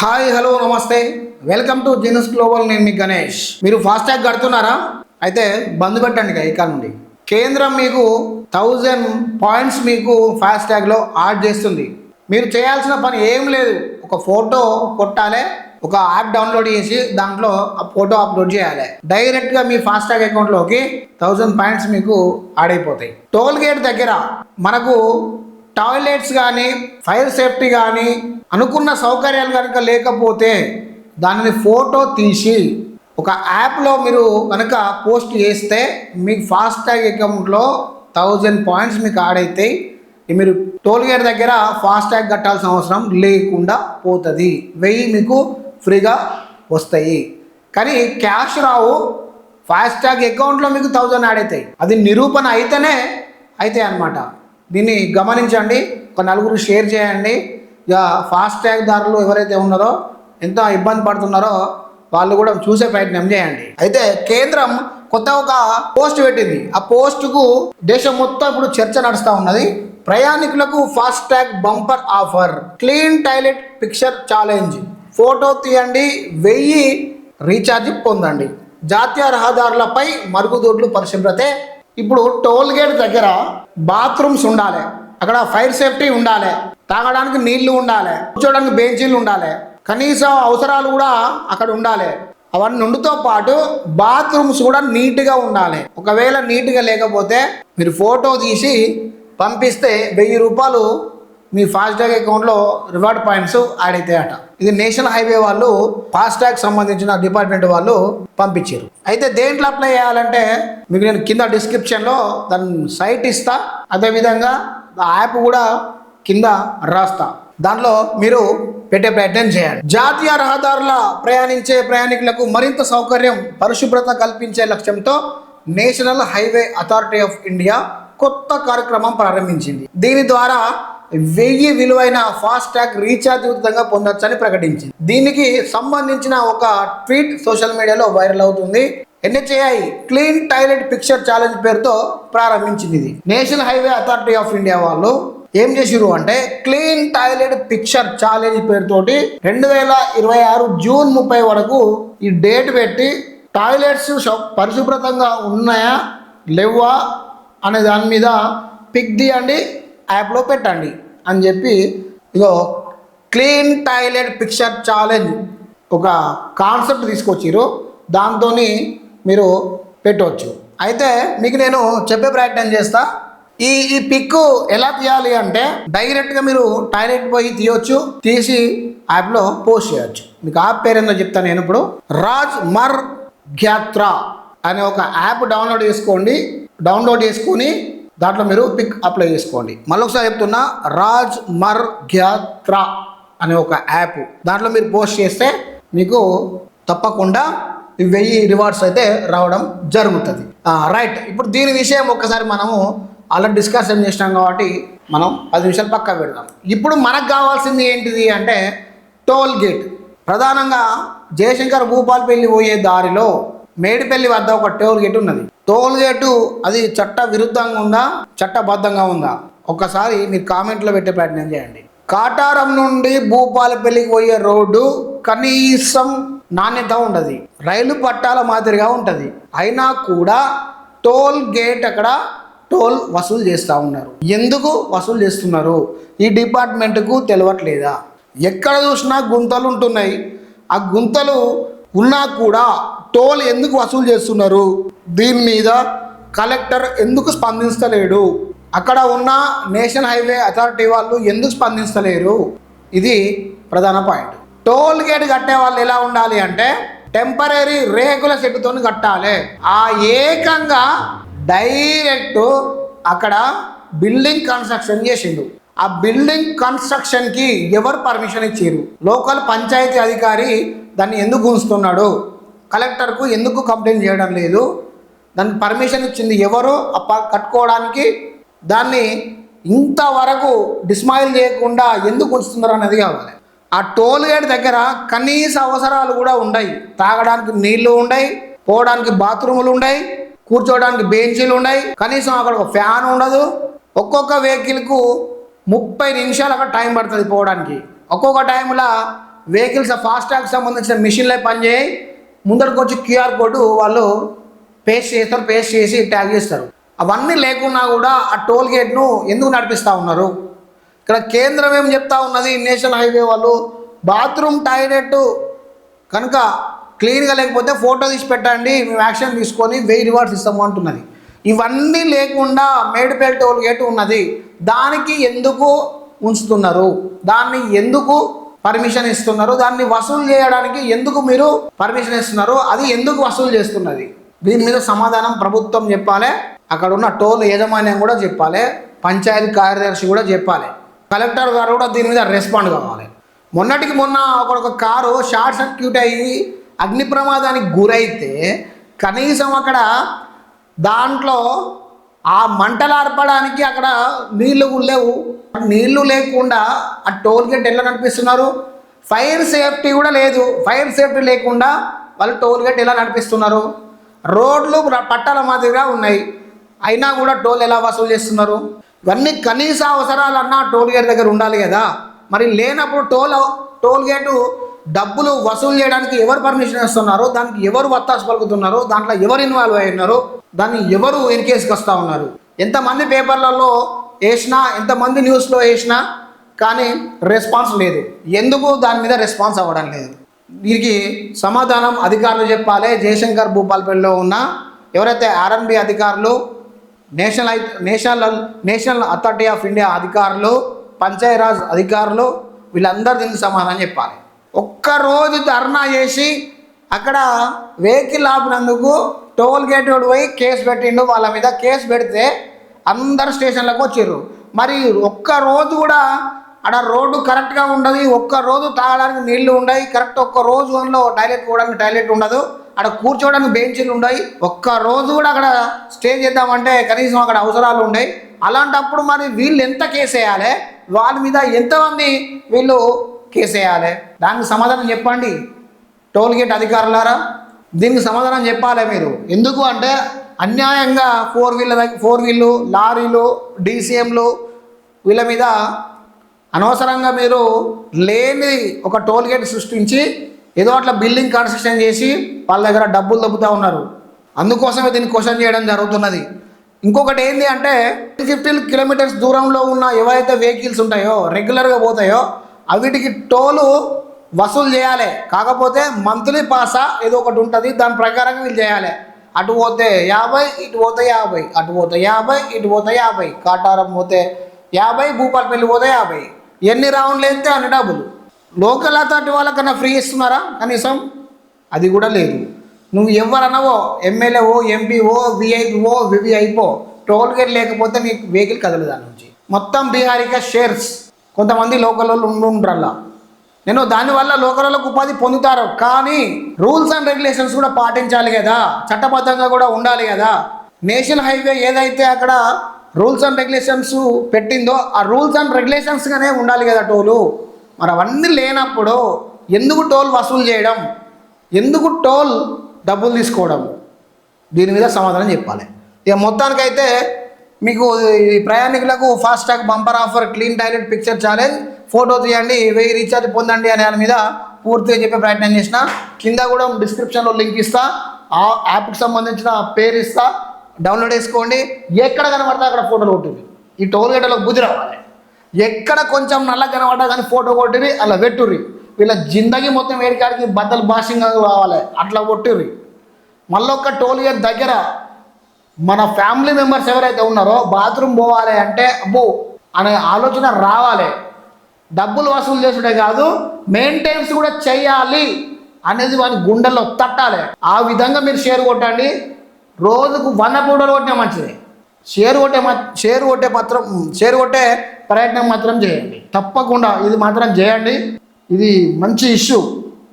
Hi hello నమస్తే. Welcome to genus global నేను మీ గణేష్. మీరు ఫాస్టాగ్ కడుతున్నారా? అయితే బంద్ పెట్టండి ఇక్కడ నుండి. కేంద్రం మీకు థౌజండ్ పాయింట్స్ మీకు ఫాస్టాగ్లో యాడ్ చేస్తుంది. మీరు చేయాల్సిన పని ఏం లేదు. ఒక ఫోటో కొట్టాలి ఒక యాప్ డౌన్లోడ్ చేసి దాంట్లో ఆ ఫోటో అప్లోడ్ చేయాలి. డైరెక్ట్గా మీ ఫాస్టాగ్ అకౌంట్లోకి థౌజండ్ పాయింట్స్ మీకు యాడ్ అయిపోతాయి. టోల్ గేట్ దగ్గర మనకు టాయిలెట్స్ కానీ ఫైర్ సేఫ్టీ కానీ అనుకున్న సౌకర్యాలు కనుక లేకపోతే దానిని ఫోటో తీసి ఒక యాప్లో మీరు కనుక పోస్ట్ చేస్తే మీకు ఫాస్టాగ్ అకౌంట్లో థౌజండ్ పాయింట్స్ మీకు యాడ్ అవుతాయి. మీరు టోల్ గేట్ దగ్గర ఫాస్టాగ్ కట్టాల్సిన అవసరం లేకుండా పోతుంది. వెయ్యి మీకు ఫ్రీగా వస్తాయి. కానీ క్యాష్ రావు. ఫాస్టాగ్ అకౌంట్లో మీకు థౌజండ్ యాడ్ అవుతాయి. అది నిరూపణ అయితేనే అవుతాయి అన్నమాట. దీన్ని గమనించండి. ఒక నలుగురు షేర్ చేయండి. ఇక ఫాస్టాగ్ దారులు ఎవరైతే ఉన్నారో ఎంత ఇబ్బంది పడుతున్నారో వాళ్ళు కూడా చూసే ప్రయత్నం చేయండి. అయితే కేంద్రం కొత్త ఒక పోస్ట్ పెట్టింది. ఆ పోస్టుకు దేశం మొత్తం ఇప్పుడు చర్చ నడుస్తూ ఉన్నది. ప్రయాణికులకు FASTag bumper offer clean toilet picture challenge photo తీయండి వెయ్యి రీఛార్జ్ పొందండి. జాతీయ రహదారులపై మరుగుదొడ్లు పరిశుభ్రతే. ఇప్పుడు టోల్ గేట్ దగ్గర బాత్రూమ్స్ ఉండాలి. అక్కడ ఫైర్ సేఫ్టీ ఉండాలి. తాగడానికి నీళ్ళు ఉండాలి కూర్చోడానికి బెంచీలు ఉండాలి కనీసం అవసరాలు కూడా అక్కడ ఉండాలి. అవన్నీ ఉండుతో పాటు బాత్రూమ్స్ కూడా నీట్గా ఉండాలి. ఒకవేళ నీట్గా లేకపోతే మీరు ఫోటో తీసి పంపిస్తే వెయ్యి రూపాయలు మీ ఫాస్టాగ్ అకౌంట్లో రివార్డ్ పాయింట్స్ యాడ్ అవుతాయట. ఇది నేషనల్ హైవే వాళ్ళు ఫాస్టాగ్ సంబంధించిన డిపార్ట్మెంట్ వాళ్ళు పంపించారు. అయితే దేంట్లో అప్లై చేయాలంటే మీకు నేను కింద డిస్క్రిప్షన్లో దాని సైట్ ఇస్తా. అదేవిధంగా ఆ యాప్ కూడా కింద రాస్తా. దాంట్లో మీరు పెట్టే ప్రయత్నం చేయండి జాతీయ రహదారుల ప్రయాణించే ప్రయాణికులకు మరింత సౌకర్యం పరిశుభ్రత కల్పించే లక్ష్యంతో national highway authority of India కొత్త కార్యక్రమం ప్రారంభించింది. దీని ద్వారా వెయ్యి విలువైన ఫాస్టాగ్ రీఛార్జ్ ఉచితంగా పొందొచ్చని ప్రకటించింది. దీనికి సంబంధించిన ఒక ట్వీట్ సోషల్ మీడియాలో వైరల్ అవుతుంది. NHI clean toilet picture challenge పేరుతో ప్రారంభించింది ఇది. National highway authority of India వాళ్ళు ఏం చేసిరు అంటే క్లీన్ టాయిలెట్ పిక్చర్ ఛాలెంజ్ పేరుతోటి రెండు వేల ఇరవై ఆరు జూన్ ముప్పై వరకు ఈ డేట్ పెట్టి టాయిలెట్స్ పరిశుభ్రతంగా ఉన్నాయా లేవా అనే దాని మీద పిక్ తీయండి యాప్లో పెట్టండి అని చెప్పి ఇగో క్లీన్ టాయిలెట్ పిక్చర్ ఛాలెంజ్ ఒక కాన్సెప్ట్ తీసుకొచ్చిర్రు. దాంతో మీరు పెట్టవచ్చు అయితే మీకు నేను చెప్పే ప్రయత్నం చేస్తా. ఈ ఈ పిక్ ఎలా తీయాలి అంటే డైరెక్ట్గా మీరు టాయిలెట్ పోయి తీయొచ్చు తీసి యాప్లో పోస్ట్ చేయొచ్చు. మీకు యాప్ పేరేందో చెప్తాను నేను ఇప్పుడు. రాజ్ మర్ గ్యాత్రా అనే ఒక యాప్ డౌన్లోడ్ చేసుకోండి. డౌన్లోడ్ చేసుకొని దాంట్లో మీరు పిక్ అప్లై చేసుకోండి. మళ్ళీ ఒకసారి చెప్తున్నా రాజ్ మర్ గ్యాత్రా అనే ఒక యాప్ దాంట్లో మీరు పోస్ట్ చేస్తే మీకు తప్పకుండా వెయ్యి రివార్డ్స్ అయితే రావడం జరుగుతుంది. రైట్ ఇప్పుడు దీని విషయం ఒక్కసారి మనము ఆల్రెడీ డిస్కషన్ చేసినాం కాబట్టి మనం పది నిమిషాలు పక్క పెడదాం. ఇప్పుడు మనకు కావాల్సింది ఏంటిది అంటే టోల్ గేట్ ప్రధానంగా జయశంకర్ భూపాలపల్లి పోయే దారిలో మేడిపల్లి వద్ద ఒక టోల్ గేట్ ఉన్నది. టోల్ గేటు అది చట్ట విరుద్ధంగా ఉందా చట్టబద్ధంగా ఉందా? ఒక్కసారి మీరు కామెంట్లో పెట్టే ప్రయత్నం చేయండి. కాటారం నుండి భూపాలపల్లికి పోయే రోడ్డు కనీసం నాణ్యత ఉండదు. రైలు పట్టాల మాదిరిగా ఉంటుంది. అయినా కూడా టోల్ గేట్ అక్కడ టోల్ వసూలు చేస్తూ ఉన్నారు. ఎందుకు వసూలు చేస్తున్నారు? ఈ డిపార్ట్మెంట్కు తెలియట్లేదా ఎక్కడ చూసినా గుంతలు ఉంటున్నాయి. ఆ గుంతలు ఉన్నా కూడా టోల్ ఎందుకు వసూలు చేస్తున్నారు? దీని మీద కలెక్టర్ ఎందుకు స్పందించలేడు? అక్కడ ఉన్న నేషనల్ హైవే అథారిటీ వాళ్ళు ఎందుకు స్పందించలేరు? ఇది ప్రధాన పాయింట్. టోల్ గేట్ కట్టే వాళ్ళు ఎలా ఉండాలి అంటే టెంపరీ రేకుల సెట్తో కట్టాలి. ఆ ఏకంగా డైరెక్ట్ అక్కడ బిల్డింగ్ కన్స్ట్రక్షన్ చేసిండు. ఆ బిల్డింగ్ కన్స్ట్రక్షన్కి ఎవరు పర్మిషన్ ఇచ్చారు లోకల్ పంచాయతీ అధికారి దాన్ని ఎందుకు ఉంచుతున్నాడు? కలెక్టర్కు ఎందుకు కంప్లైంట్ చేయడం లేదు? దానికి పర్మిషన్ ఇచ్చింది ఎవరు? ఆ కట్టుకోవడానికి దాన్ని ఇంతవరకు డిస్మైల్ చేయకుండా ఎందుకు ఉంచుతున్నారు అనేది కావాలి. ఆ టోల్ గేట్ దగ్గర కనీస అవసరాలు కూడా ఉన్నాయి తాగడానికి నీళ్ళు ఉన్నాయి పోవడానికి బాత్రూములు ఉన్నాయి కూర్చోవడానికి బెంచీలు ఉన్నాయి. కనీసం అక్కడ ఒక ఫ్యాన్ ఉండదు. ఒక్కొక్క వెహికల్కు ముప్పై నిమిషాలు అక్కడ టైం పడుతుంది పోవడానికి. ఒక్కొక్క టైంలో వెహికల్స్ ఫాస్ట్ ట్యాగ్ సంబంధించిన మిషన్లే పనిచేయి ముందరకు వచ్చి క్యూఆర్ కోడ్ వాళ్ళు పేస్ట్ చేస్తారు పేస్ట్ చేసి ట్యాగ్ చేస్తారు. అవన్నీ లేకున్నా కూడా ఆ టోల్ గేట్ను ఎందుకు నడిపిస్తూ ఉన్నారు? ఇక్కడ కేంద్రం ఏం చెప్తా ఉన్నది? నేషనల్ హైవే వాళ్ళు బాత్రూమ్ టాయిలెట్ కనుక క్లీన్గా లేకపోతే ఫోటో తీసి పెట్టండి మేము యాక్షన్ తీసుకొని వెయ్యి రివార్డ్స్ ఇస్తాము అంటున్నది. ఇవన్నీ లేకుండా మేడిపేట టోల్ గేట్ ఉన్నది. దానికి ఎందుకు ఉంచుతున్నారు? దాన్ని ఎందుకు పర్మిషన్ ఇస్తున్నారు? దాన్ని వసూలు చేయడానికి ఎందుకు మీరు పర్మిషన్ ఇస్తున్నారు? అది ఎందుకు వసూలు చేస్తున్నది? దీని మీద సమాధానం ప్రభుత్వం చెప్పాలి. అక్కడ ఉన్న టోల్ యాజమాన్యం కూడా చెప్పాలి. పంచాయతీ కార్యదర్శి కూడా చెప్పాలి. కలెక్టర్ గారు కూడా దీని మీద రెస్పాండ్ కావాలి. మొన్నటికి మొన్న ఒక ఒక కారు షార్ట్ సర్క్యూట్ అయ్యి అగ్ని ప్రమాదానికి గురైతే కనీసం అక్కడ దాంట్లో ఆ మంటలు ఆర్పడానికి అక్కడ నీళ్ళు కూడా లేవు. నీళ్ళు లేకుండా ఆ టోల్ గేట్ ఎలా నడిపిస్తున్నారు? ఫైర్ సేఫ్టీ కూడా లేదు. ఫైర్ సేఫ్టీ లేకుండా వాళ్ళు టోల్ గేట్ ఎలా నడిపిస్తున్నారు? రోడ్లు పట్టాల మాదిరిగా ఉన్నాయి. అయినా కూడా టోల్ ఎలా వసూలు చేస్తున్నారు? ఇవన్నీ కనీస అవసరాలన్నా టోల్ గేట్ దగ్గర ఉండాలి కదా. మరి లేనప్పుడు టోల్ టోల్ గేటు డబ్బులు వసూలు చేయడానికి ఎవరు పర్మిషన్ ఇస్తున్నారో దానికి ఎవరు వత్తాసు పలుకుతున్నారో దాంట్లో ఎవరు ఇన్వాల్వ్ అయి ఉన్నారో దాన్ని ఎవరు ఎన్కేసుకు వస్తూ ఉన్నారు. ఎంతమంది పేపర్లలో వేసినా ఎంతమంది న్యూస్లో వేసినా కానీ రెస్పాన్స్ లేదు. ఎందుకు దాని మీద రెస్పాన్స్ అవ్వడం లేదు? దీనికి సమాధానం అధికారులు చెప్పాలి. జయశంకర్ భూపాల్పల్లిలో ఉన్న ఎవరైతే ఆర్ఎన్బి అధికారులు national I- national national authority of India అధికారులు పంచాయరాజ్ అధికారులు వీళ్ళందరూ దీనికి సమాధానం చెప్పాలి. ఒక్కరోజు ధర్నా చేసి అక్కడ వెహికల్ ఆపినందుకు టోల్ గేట్ వాడు పోయి కేసు పెట్టిండు వాళ్ళ మీద. కేసు పెడితే అందరు స్టేషన్లకు వచ్చిర్రు. మరి ఒక్క రోజు కూడా ఆడ రోడ్డు కరెక్ట్గా ఉండదు. ఒక్క రోజు తాగడానికి నీళ్ళు ఉండవు కరెక్ట్ ఒక్క రోజు వన్లో టాయిలెట్ పోవడానికి టాయిలెట్ ఉండదు. అక్కడ కూర్చోవడానికి బెంచీలు ఉండవు ఒక్క రోజు కూడా అక్కడ స్టే చేద్దామంటే కనీసం అక్కడ అవసరాలు ఉండవు అలాంటప్పుడు మరి వీళ్ళు ఎంత కేసు వేయాలి? వాళ్ళ మీద ఎంతమంది వీళ్ళు కేసేయాలి దానికి సమాధానం చెప్పండి. టోల్ గేట్ అధికారులారా దీనికి సమాధానం చెప్పాలి మీరు. ఎందుకు అంటే అన్యాయంగా ఫోర్ వీలర్ ఫోర్ వీళ్ళు లారీలు డీసీఎంలు వీళ్ళ మీద అనవసరంగా మీరు లేని ఒక టోల్ గేట్ సృష్టించి ఏదో అట్లా బిల్డింగ్ కన్స్ట్రక్షన్ చేసి వాళ్ళ దగ్గర డబ్బులు దబ్బుతూ ఉన్నారు. అందుకోసమే దీన్ని క్వశ్చన్ చేయడం జరుగుతున్నది. ఇంకొకటి ఏంటి అంటే ఫిఫ్టీన్ కిలోమీటర్స్ దూరంలో ఉన్న ఏవైతే వెహికల్స్ ఉంటాయో రెగ్యులర్గా పోతాయో అవిటికి టోలు వసూలు చేయాలి. కాకపోతే మంత్లీ పాసా ఏదో ఒకటి ఉంటుంది దాని ప్రకారం వీళ్ళు చేయాలి. అటు పోతే యాభై ఇటు పోతే యాభై అటు పోతే యాభై ఇటు పోతే యాభై కాటారం పోతే యాభై భూపాలపల్లి పోతే యాభై. ఎన్ని రౌండ్లు అయితే అన్ని డబ్బులు. లోకల్ అథారిటీ వాళ్ళకన్నా ఫ్రీ ఇస్తున్నారా కనీసం? అది కూడా లేదు. నువ్వు ఎవరన్నావో ఎమ్మెల్యేవో ఎంపీఓ విఐపిఓ వివిఐపో టోల్ గేట్ లేకపోతే నీకు వెహికల్ కదలదా నుంచి. మొత్తం బీహారిక షేర్స్. కొంతమంది లోకలలో ఉండుంటారు నేను దానివల్ల లోకల్ ఉపాధి పొందుతారు. కానీ రూల్స్ అండ్ రెగ్యులేషన్స్ కూడా పాటించాలి కదా. చట్టబద్ధంగా కూడా ఉండాలి కదా. నేషనల్ హైవే ఏదైతే అక్కడ రూల్స్ అండ్ రెగ్యులేషన్స్ పెట్టిందో ఆ రూల్స్ అండ్ రెగ్యులేషన్స్గానే ఉండాలి కదా టోలు. మరి అవన్నీ లేనప్పుడు ఎందుకు టోల్ వసూలు చేయడం? ఎందుకు టోల్ డబ్బులు తీసుకోవడం? దీని మీద సమాధానం చెప్పాలి. ఇక మొత్తానికైతే మీకు ఈ ప్రయాణికులకు FASTag bumper offer clean toilet picture challenge photo తీయండి వెయ్యి రీఛార్జ్ పొందండి అనే దాని మీద పూర్తిగా చెప్పే ప్రయత్నం చేసిన. కింద కూడా డిస్క్రిప్షన్లో లింక్ ఇస్తా. ఆ యాప్కి సంబంధించిన పేరు ఇస్తా. డౌన్లోడ్ చేసుకోండి. ఎక్కడ కనబడితే అక్కడ ఫోటోలు కొట్టింది. ఈ టోల్ గేట్లో బుద్ధి రావాలి. ఎక్కడ కొంచెం నల్ల కనబడ్డా కానీ ఫోటో కొట్టిరి అలా పెట్టుర్రి వీళ్ళ జిందగీ మొత్తం ఏడికాడికి బద్దలు భాషంగా రావాలి అట్లా కొట్టిర్రి. మళ్ళొక్క టోల్ గేట్ దగ్గర మన ఫ్యామిలీ మెంబర్స్ ఎవరైతే ఉన్నారో బాత్రూమ్ పోవాలి అంటే అబ్బో అనే ఆలోచన రావాలి. డబ్బులు వసూలు చేసుడే కాదు మెయింటెనెన్స్ కూడా చేయాలి అనేది వాని గుండెల్లో తట్టాలి. ఆ విధంగా మీరు షేర్ కొట్టండి. రోజుకు వంద పూటలు కొట్టినా మంచిది. షేర్ కొట్టే షేర్ కొట్టే పత్రం షేర్ కొట్టే ప్రయత్నం మాత్రం చేయండి. తప్పకుండా ఇది మాత్రం చేయండి. ఇది మంచి ఇష్యూ